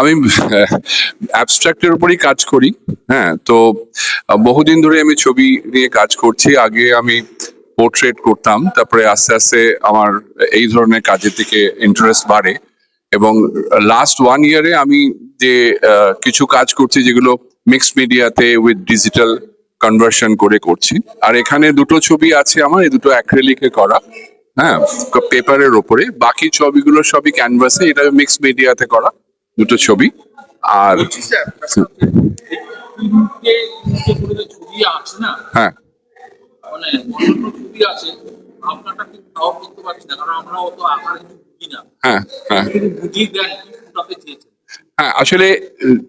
আমি অ্যাবস্ট্রাক্টের উপরই কাজ করি হ্যাঁ তো বহুদিন ধরে আমি ছবি নিয়ে কাজ করছি। আগে আমি পোর্ট্রেট করতাম, তারপরে আস্তে আস্তে আমার এই ধরনের কাজের দিকে ইন্টারেস্ট বাড়ে এবং লাস্ট ওয়ান ইয়ারে আমি যে কিছু কাজ করছি যেগুলো মিক্সড মিডিয়াতে উইথ ডিজিটাল কনভার্সন করে করছি। আর এখানে দুটো ছবি আছে আমার, এই দুটো অ্যাক্রেলিকে করা। হ্যাঁ পেপারের ওপরে। বাকি ছবিগুলো সবই ক্যানভাসে এটা মিক্স মিডিয়াতে করা দুটো ছবি। আর হ্যাঁ। মানে হ্যাঁ হ্যাঁ। হ্যাঁ আসলে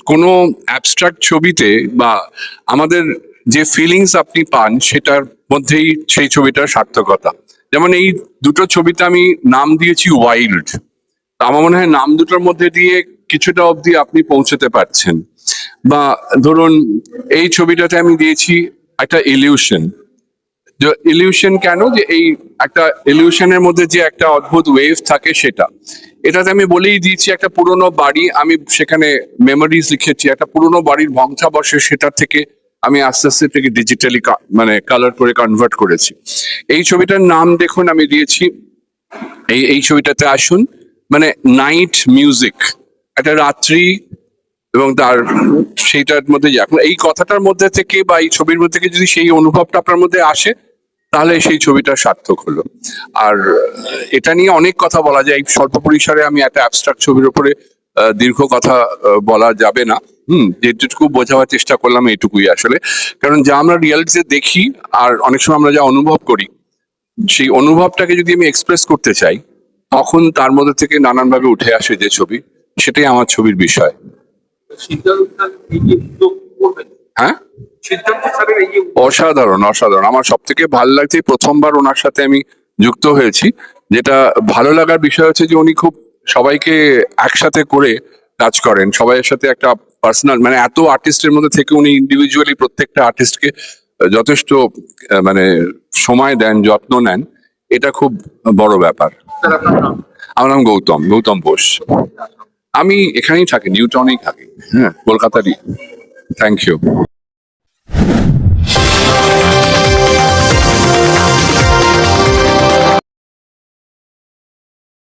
কোনো অ্যাবস্ট্রাক্ট ছবিতে বা আমাদের যে ফিলিংস আপনি পান সেটার মধ্যেই সেই ছবিটার সার্থকতা। যেমন এই দুটো ছবিতে আমি নাম দিয়েছি ওয়াইল্ড আমার মনে হয় নাম দুটোর মধ্যে দিয়ে কিছুটা অবধি আপনি পৌঁছতে পারছেন। বা ধরুন, এই ছবিটাতে আমি দিয়েছি একটা ইলিউশন ইলিউশন কেন? যে এই একটা ইলিউশনের মধ্যে যে একটা অদ্ভুত ওয়েভ থাকে সেটা। এটাতে আমি বলেই দিয়েছি একটা পুরোনো বাড়ি। আমি সেখানে মেমোরিজ লিখেছি। একটা পুরোনো বাড়ির ভংসাবশে সেটা থেকে আমি আস্তে আস্তে থেকে ডিজিটালি মানে কালার করে কনভার্ট করেছি। এই ছবিটার নাম দেখুন, আমি দিয়েছি। এই এই ছবিটাতে আসুন। মানে নাইট মিউজিক একটা রাত্রি এবং তার সেইটার মধ্যে এখন এই কথাটার মধ্যে থেকে বা এই ছবির মধ্যে থেকে যদি সেই অনুভবটা আপনার মধ্যে আসে, তাহলে সেই ছবিটা সার্থক হলো। আর এটা নিয়ে অনেক কথা বলা যায়। স্বল্প পরিসরে আমি একটা অ্যাবস্ট্রাক্ট ছবির উপরে দীর্ঘ কথা বলা যাবে না। হুম, যেটুকু বোঝাবার চেষ্টা করলাম এইটুকুই আসলে। কারণ যা আমরা রিয়ালিটিতে দেখি, আর অনেক সময় আমরা যা অনুভব করি, সেই অনুভবটাকে যদি আমি এক্সপ্রেস করতে চাই, তখন তার মধ্যে থেকে নানানভাবে উঠে আসে যে ছবি, সেটাই আমার ছবির বিষয়। হ্যাঁ? অসাধারণ অসাধারণ। আমার সব থেকে ভালো লাগছে প্রথমবার ওনার সাথে আমি যুক্ত হয়েছি। যেটা ভালো লাগার বিষয় হচ্ছে যে উনি খুব সবাইকে একসাথে করে কাজ করেন। সবাইয়ের সাথে একটা পার্সোনাল মানে এত আর্টিস্টের মধ্যে থেকে উনি ইন্ডিভিজুয়ালি প্রত্যেকটা আর্টিস্টকে যথেষ্ট মানে সময় দেন যত্ন নেন এটা খুব বড় ব্যাপার। আমার নাম গৌতম গৌতম বোস। আমি এখানেই থাকি নিউটনেই থাকি হ্যাঁ কলকাতারই। Thank you